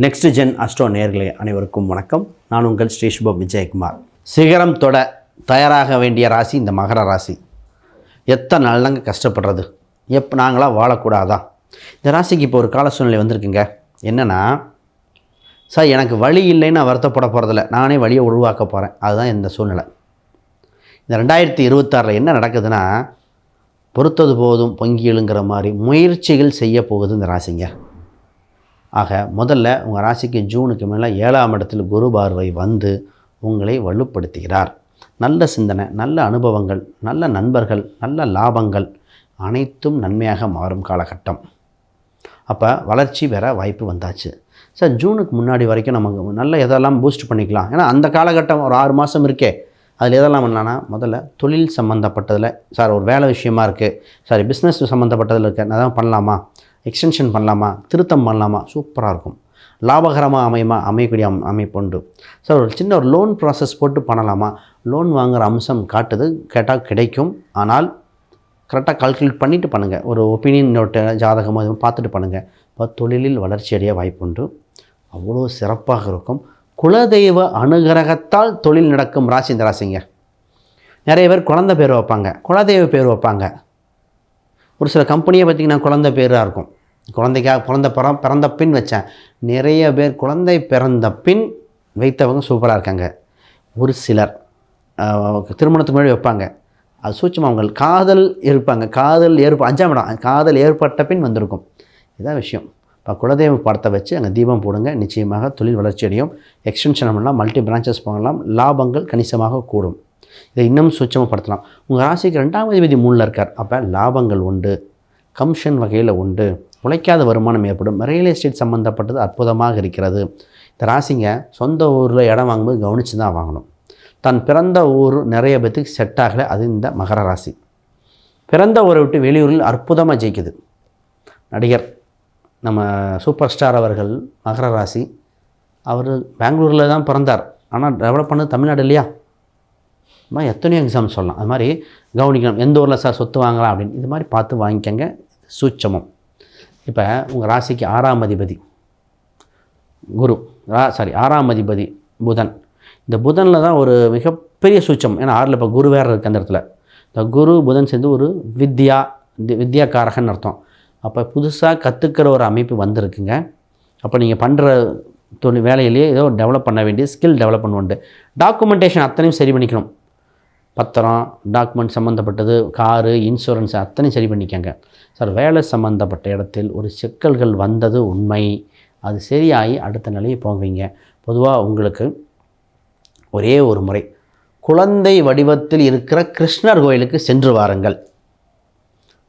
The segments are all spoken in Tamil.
நெக்ஸ்ட் ஜென் அஸ்ட்ரோ நேர்களே அனைவருக்கும் வணக்கம். நான் உங்கள் ஸ்ரீ சுபம் விஜயகுமார். சிகரம் தொட தயாராக வேண்டிய ராசி இந்த மகர ராசி. எத்தனை நாள்லங்க கஷ்டப்படுறது? எப்போ நாங்களாம் வாழக்கூடாதா? இந்த ராசிக்கு இப்போ ஒரு கால சூழ்நிலை வந்திருக்குங்க. என்னென்னா சார் எனக்கு வழி இல்லைன்னு நான் வருத்தப்பட போகிறதில்ல நானே வழியை உருவாக்க போகிறேன் அதுதான் இந்த சூழ்நிலை. இந்த ரெண்டாயிரத்தி இருபத்தாறில் என்ன நடக்குதுன்னா பொறுத்தது போதும் பொங்கியலுங்கிற மாதிரி முயற்சிகள் செய்ய போகுது இந்த ராசிங்க. ஆக முதல்ல உங்கள் ராசிக்கு ஜூனுக்கு மேலே ஏழாம் இடத்தில் குரு பார்வை வந்து உங்களை வலுப்படுத்துகிறார். நல்ல சிந்தனை நல்ல அனுபவங்கள் நல்ல நண்பர்கள் நல்ல லாபங்கள் அனைத்தும் நன்மையாக மாறும் காலகட்டம். அப்போ வளர்ச்சி பெற வாய்ப்பு வந்தாச்சு. சார் ஜூனுக்கு முன்னாடி வரைக்கும் நமக்கு நல்ல எதெல்லாம் பூஸ்ட் பண்ணிக்கலாம்? ஏன்னா அந்த காலகட்டம் ஒரு ஆறு மாதம் இருக்கே. அதில் எதெல்லாம் பண்ணலான்னா முதல்ல தொழில் சம்மந்தப்பட்டதில் சார் ஒரு வேலை விஷயமா இருக்குது சாரி பிஸ்னஸ் சம்மந்தப்பட்டதில் இருக்க. அதான் பண்ணலாமா? எக்ஸ்டென்ஷன் பண்ணலாமா? திருத்தம் பண்ணலாமா? சூப்பராக இருக்கும். லாபகரமாக அமையுமா? அமையக்கூடிய அம் அமைப்புண்டு சார் ஒரு சின்ன ஒரு லோன் ப்ராசஸ் போட்டு பண்ணலாமா? லோன் வாங்குகிற அம்சம் காட்டுது. கேட்டால் கிடைக்கும். ஆனால் கரெக்டாக கால்குலேட் பண்ணிவிட்டு பண்ணுங்கள் ஒரு ஒப்பீனியன் நோட்டு ஜாதகம் அது பார்த்துட்டு பண்ணுங்கள் இப்போ தொழிலில் வளர்ச்சி அடைய வாய்ப்புண்டு அவ்வளோ சிறப்பாக இருக்கும். குலதெய்வ அனுகிரகத்தால் தொழில் நடக்கும் ராசி இந்த ராசிங்க. நிறைய பேர் குழந்தை பேர் வைப்பாங்க. குலதெய்வ பேர் வைப்பாங்க. ஒரு சில கம்பெனியை பார்த்திங்கன்னா குழந்த பேராக இருக்கும். குழந்தைக்காக குழந்த பிற பிறந்த பின் வச்சேன். நிறைய பேர் குழந்தை பிறந்த பின் வைத்தவங்க சூப்பராக இருக்காங்க. ஒரு சிலர் திருமணத்துக்கு முன்னாடி வைப்பாங்க. அது சூட்சமாக அவங்க காதல் இருப்பாங்க காதல் ஏற்ப அஞ்சாம் இடம் காதல் ஏற்பட்ட பின் வந்திருக்கும். இதான் விஷயம். இப்போ குலதெய்வ படத்தை வச்சு அங்கே தீபம் போடுங்க. நிச்சயமாக தொழில் வளர்ச்சி அடையும். எக்ஸ்டென்ஷன் பண்ணலாம். மல்டி பிரான்ச்சஸ் போகலாம். லாபங்கள் கணிசமாக கூடும். இதை இன்னும் சுச்சமப்படுத்தலாம் உங்கள் ராசிக்கு ரெண்டாம் அதிபதி மூணில் இருக்கார். அப்போ லாபங்கள் உண்டு கமிஷன் வகையில் உண்டு உழைக்காத வருமானம் ஏற்படும் ரியல் எஸ்டேட் சம்மந்தப்பட்டது அற்புதமாக இருக்கிறது. இந்த ராசிங்க சொந்த ஊரில் இடம் வாங்கும்போது கவனித்து தான் வாங்கணும். தன் பிறந்த ஊர் நிறைய பேத்துக்கு செட் ஆகலை அது இந்த மகர ராசி. பிறந்த ஊரை விட்டு வெளியூரில் அற்புதமாக ஜெயிக்குது. நடிகர் நம்ம சூப்பர் ஸ்டார் அவர்கள் மகர ராசி அவர் பெங்களூரில் தான் பிறந்தார். ஆனால் டெவலப் பண்ணது தமிழ்நாடு இல்லையா? இது மாதிரி எத்தனையோ எக்ஸாம் சொல்லலாம். அது மாதிரி கவனிக்கணும். எந்த ஊரில் சார் சொத்து வாங்கலாம் அப்படின்னு. இது மாதிரி பார்த்து வாங்கிக்கங்க. சூட்சமம். இப்போ உங்கள் ராசிக்கு ஆறாம் அதிபதி. குரு. ரா சாரி ஆறாம் அதிபதி புதன். இந்த புதனில் தான் ஒரு மிகப்பெரிய சூச்சம் ஏன்னா ஆறில் இப்போ குரு வேறு இருக்குது அந்த இடத்துல. இந்த குரு புதன் சேர்ந்து ஒரு வித்யா தி- அர்த்தம். அப்போ புதுசாக கற்றுக்கிற ஒரு அமைப்பு வந்திருக்குங்க. அப்போ நீங்கள் பண்ணுற தொழில் வேலையிலேயே ஏதோ டெவலப் பண்ண வேண்டிய ஸ்கில் டெவலப் பண்ணுவோண்டு டாக்குமெண்டேஷன் அத்தனையும் சரி பண்ணிக்கணும். பத்திரம் டாக்குமெண்ட் சம்மந்தப்பட்டது காரு இன்சூரன்ஸ் அத்தனையும் சரி பண்ணிக்கங்க. சார் வேலை சம்மந்தப்பட்ட இடத்தில் ஒரு சிக்கல்கள் வந்தது உண்மை. அது சரியாகி அடுத்த நிலையை போவீங்க. பொதுவாக உங்களுக்கு ஒரே ஒரு முறை குழந்தை வடிவத்தில் இருக்கிற கிருஷ்ணர் கோயிலுக்கு சென்று வாருங்கள்.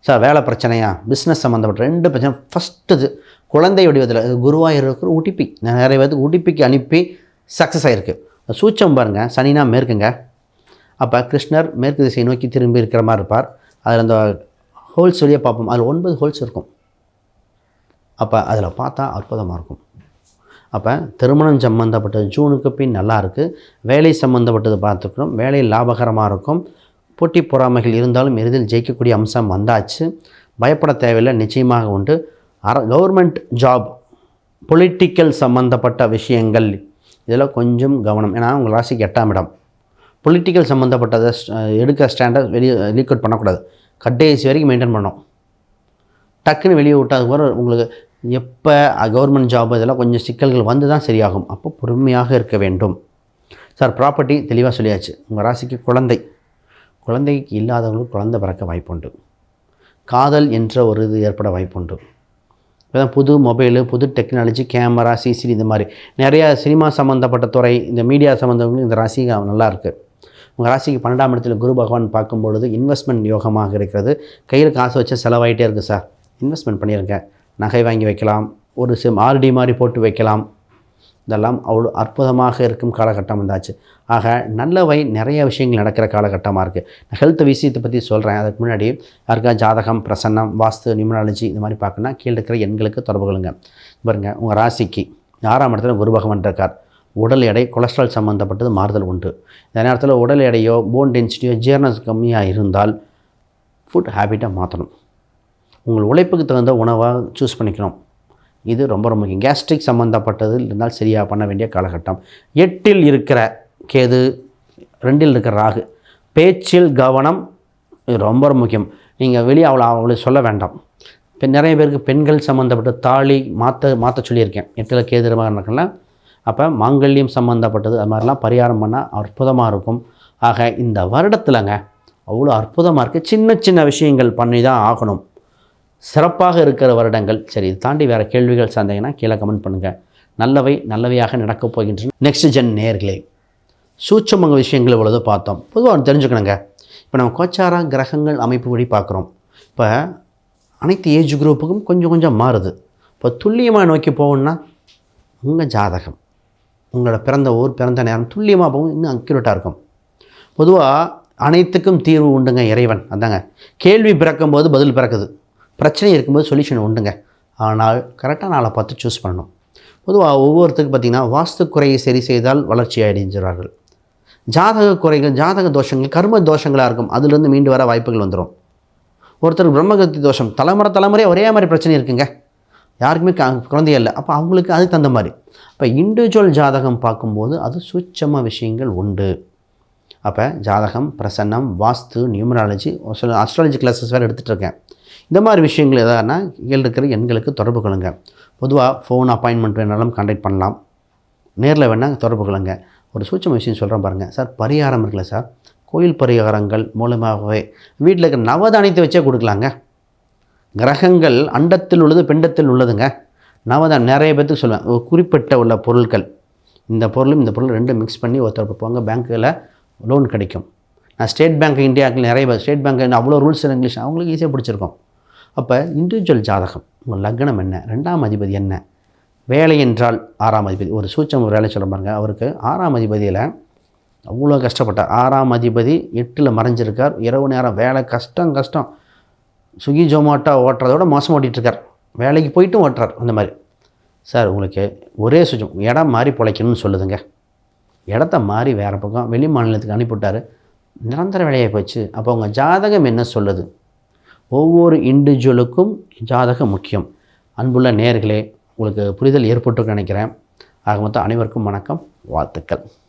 சார் வேலை பிரச்சனையா? பிஸ்னஸ் சம்மந்தப்பட்ட ரெண்டு பிரச்சனை. ஃபஸ்ட்டு இது குழந்தை வடிவத்தில் குருவாயூர் இருக்கிற உடுப்பி நிறைய பேருக்கு உடுப்பிக்கு அனுப்பி சக்ஸஸ் ஆகிருக்கு சூச்சம் பாருங்கள் சனினா மேற்குங்க. அப்போ கிருஷ்ணர் மேற்கு திசை நோக்கி திரும்பி இருக்கிற மாதிரி இருப்பார். அதில் அந்த ஹோல்ஸ் வழியாக பார்ப்போம். அதில் ஒன்பது ஹோல்ஸ் இருக்கும். அப்போ அதில் பார்த்தா அற்புதமாக இருக்கும். அப்போ திருமணம் சம்மந்தப்பட்டது ஜூனுக்கு பின் நல்லா இருக்குது வேலை சம்மந்தப்பட்டது பார்த்துக்கணும். வேலை லாபகரமாக இருக்கும். போட்டி பொறாமைகள் இருந்தாலும் எளிதில் ஜெயிக்கக்கூடிய அம்சம் வந்தாச்சு. பயப்பட தேவையில்லை. நிச்சயமாக உண்டு. அர கவர்மெண்ட் ஜாப் பொலிட்டிக்கல் சம்மந்தப்பட்ட விஷயங்கள். இதில் கொஞ்சம் கவனம். ஏன்னா உங்கள் ராசிக்கு எட்டாம் இடம். பொலிட்டிக்கல் சம்மந்தப்பட்டதை எடுக்க எடுக்கிற ஸ்டாண்டை வெளியே லீக் அவுட் பண்ணக்கூடாது. கட்டேசி வரைக்கும் மெயின்டைன் பண்ணோம் டக்குன்னு வெளியே விட்டாது கூட உங்களுக்கு எப்போ கவர்மெண்ட் ஜாப் இதெல்லாம் கொஞ்சம் சிக்கல்கள் வந்து தான் சரியாகும். அப்போ பொறுமையாக இருக்க வேண்டும். சார் ப்ராப்பர்ட்டி தெளிவாக சொல்லியாச்சு. உங்கள் ராசிக்கு குழந்தை. குழந்தைக்கு இல்லாதவங்களுக்கு குழந்தை பிறக்க வாய்ப்புண்டு. காதல் என்ற ஒரு இது ஏற்பட வாய்ப்புண்டு. இப்போ புது மொபைலு புது டெக்னாலஜி கேமரா சிசிடி இந்த மாதிரி. நிறையா சினிமா சம்மந்தப்பட்ட துறை இந்த மீடியா சம்மந்தவங்களுக்கு இந்த ராசி நல்லா இருக்குது உங்கள் ராசிக்கு பன்னெண்டாம் இடத்துல குரு பகவான் பார்க்கும் பொழுது இன்வெஸ்ட்மெண்ட் யோகமாக இருக்கிறது. கையில் காசு வச்சு செலவாயிட்டே இருக்குது சார் இன்வெஸ்ட்மெண்ட் பண்ணிடுங்க நகை வாங்கி வைக்கலாம். ஒரு சிம் ஆர்டி மாதிரி போட்டு வைக்கலாம். இதெல்லாம் அவ்வளோ அற்புதமாக இருக்கும் காலகட்டம் வந்தாச்சு. ஆக நல்லவை நிறைய விஷயங்கள் நடக்கிற காலகட்டமாக இருக்குது ஹெல்த் விஷயத்தை பற்றி சொல்கிறேன் அதுக்கு முன்னாடி யாருக்கா ஜாதகம் பிரசன்னம் வாஸ்து நியூமராலஜி இந்த மாதிரி பார்க்கணும்னா கீழே இருக்கிற எண்களுக்கு தொடர்பு கொள்ளுங்க. பாருங்கள் உங்கள் ராசிக்கு ஆறாம் இடத்துல குரு பகவான் இருக்கார். உடல் எடை கொலஸ்ட்ரால் சம்மந்தப்பட்டது மாறுதல் உண்டு. இந்த நேரத்தில் உடல் எடையோ போன் டென்சிட்டியோ ஜீரணம் கம்மியாக இருந்தால் ஃபுட் ஹேபிட்டை மாற்றணும் உங்கள் உழைப்புக்கு தகுந்த உணவாக சூஸ் பண்ணிக்கணும். இது ரொம்ப ரொம்ப முக்கியம். கேஸ்ட்ரிக் சம்மந்தப்பட்டது இருந்தால் சரியாக பண்ண வேண்டிய காலகட்டம். எட்டில் இருக்கிற கேது ரெண்டில் இருக்கிற ராகு. பேச்சில் கவனம் இது ரொம்ப ரொம்ப முக்கியம். நீங்கள் வெளியே அவ்வளோ அவளை சொல்ல வேண்டாம். இப்போ நிறைய பேருக்கு பெண்கள் சம்மந்தப்பட்ட தாலி மாற்ற மாற்ற சொல்லியிருக்கேன். எட்டில் கேது இருக்கலாம் அப்போ மாங்கல்யம் சம்மந்தப்பட்டது அது மாதிரிலாம் பரிகாரம் பண்ணால் அற்புதமாக இருக்கும். ஆக இந்த வருடத்தில்ங்க அவ்வளோ அற்புதமாக இருக்குது சின்ன சின்ன விஷயங்கள் பண்ணி தான் ஆகணும். சிறப்பாக இருக்கிற வருடங்கள். சரி இது தாண்டி வேறு கேள்விகள் சந்தேகம்னா கீழே கமெண்ட் பண்ணுங்கள் நல்லவை நல்லவையாக நடக்கப் போகின்றன. நெக்ஸ்ட் ஜென் நேர்களே சூட்சமங்க விஷயங்கள் இவ்வளவு பார்த்தோம். பொதுவாக தெரிஞ்சுக்கணுங்க. இப்போ நம்ம கோச்சாரா கிரகங்கள் அமைப்பு படி பார்க்குறோம். இப்போ அனைத்து ஏஜ் குரூப்புக்கும் கொஞ்சம் கொஞ்சம் மாறுது. இப்போ துல்லியமாக நோக்கி போகணுன்னா உங்கள் ஜாதகம். உங்களோட பிறந்த ஊர் பிறந்த நேரம் துல்லியமாக போகும். இன்னும் அக்யூரேட்டாக இருக்கும். பொதுவாக அனைத்துக்கும் தீர்வு உண்டுங்க இறைவன். அதாங்க. கேள்வி பிறக்கும்போது பதில் பிறக்குது. பிரச்சனை இருக்கும்போது சொல்யூஷன் உண்டுங்க. ஆனால் கரெக்டாக நாளை பார்த்து சூஸ் பண்ணணும். பொதுவாக ஒவ்வொருத்தருக்கும் பார்த்திங்கன்னா வாஸ்து குறையை சரி செய்தால் வளர்ச்சி அடைஞ்சிறார்கள் ஜாதக குறைகள் ஜாதக தோஷங்கள் கர்ம தோஷங்களாக இருக்கும். அதுலேருந்து மீண்டு வர வாய்ப்புகள் வந்துடும் ஒருத்தர் பிரம்மகத்தி தோஷம் தலைமுறை தலைமுறை ஒரே மாதிரி பிரச்சனை இருக்குங்க. யாருக்குமே க குழந்தையே இல்லை. அப்போ அவங்களுக்கு அதுக்கு தகுந்த மாதிரி. இப்போ இண்டிவிஜுவல் ஜாதகம் பார்க்கும்போது அது சுச்சமாக விஷயங்கள் உண்டு. அப்போ ஜாதகம் பிரசன்னம் வாஸ்து நியூமராலஜி சில அஸ்ட்ராலஜி கிளாஸஸ் வேறு எடுத்துகிட்டு இருக்கேன். இந்த மாதிரி விஷயங்கள் எதானா கீழே இருக்கிற எண்களுக்கு தொடர்பு கொள்ளுங்க. பொதுவாக ஃபோன் அப்பாயின்மெண்ட் வேணாலும் கான்டாக்ட் பண்ணலாம். நேரில் வேணால் தொடர்பு கொள்ளுங்க. ஒரு சூட்சம விஷயம் சொல்கிறேன் பாருங்கள் சார் பரிகாரம் இருக்குல்ல சார்? கோயில் பரிகாரங்கள் மூலமாகவே வீட்டில் இருக்கிற நவதானியத்தை வச்சே கொடுக்கலாங்க. கிரகங்கள் அண்டத்தில் உள்ளது பிண்டத்தில் உள்ளதுங்க. நான் தான் நிறைய பேர்த்துக்கு சொல்லுவேன் ஒரு குறிப்பிட்ட உள்ள பொருட்கள் இந்த பொருளும் இந்த பொருள் ரெண்டும் மிக்ஸ் பண்ணி ஒருத்தர் போங்க பேங்க்கில் லோன் கிடைக்கும். நான் ஸ்டேட் பேங்க் இந்தியாவுக்கு நிறைய பேர் ஸ்டேட் பேங்க் அவ்வளோ ரூல்ஸ் இங்கிலீஷ் அவங்களுக்கு ஈஸியாக பிடிச்சிருக்கும். அப்போ இண்டிவிஜுவல் ஜாதகம் உங்கள் லக்னம் என்ன ரெண்டாம் அதிபதி என்ன? வேலை என்றால் ஆறாம் அதிபதி. ஒரு சூச்சம் ஒரு வேலை சொல்ல பாருங்க அவருக்கு ஆறாம் அதிபதியில் அவ்வளோ கஷ்டப்பட்டார். ஆறாம் அதிபதி எட்டில் மறைஞ்சிருக்கார். இரவு நேரம் வேலை கஷ்டம் கஷ்டம். ஸ்விக்கி ஜொமேட்டோ ஓட்டுறதோட மோசம் ஓட்டிகிட்ருக்கார் வேலைக்கு போயிட்டும் ஓட்டுறார் அந்த மாதிரி. சார் உங்களுக்கு ஒரே சுஜம் இடம் மாறி பிழைக்கணும்னு சொல்லுதுங்க. இடத்த மாறி வேறு பக்கம் வெளி மாநிலத்துக்கு அனுப்பிவிட்டார். நிரந்தர வேலையாக போச்சு. அப்போ உங்கள் ஜாதகம் என்ன சொல்லுது? ஒவ்வொரு இண்டிவிஜுவலுக்கும் ஜாதகம் முக்கியம். அன்புள்ள நேர்களே உங்களுக்கு புரிதல் ஏற்பட்டு நினைக்கிறேன். ஆக மொத்தம் அனைவருக்கும் வணக்கம் வாழ்த்துக்கள்.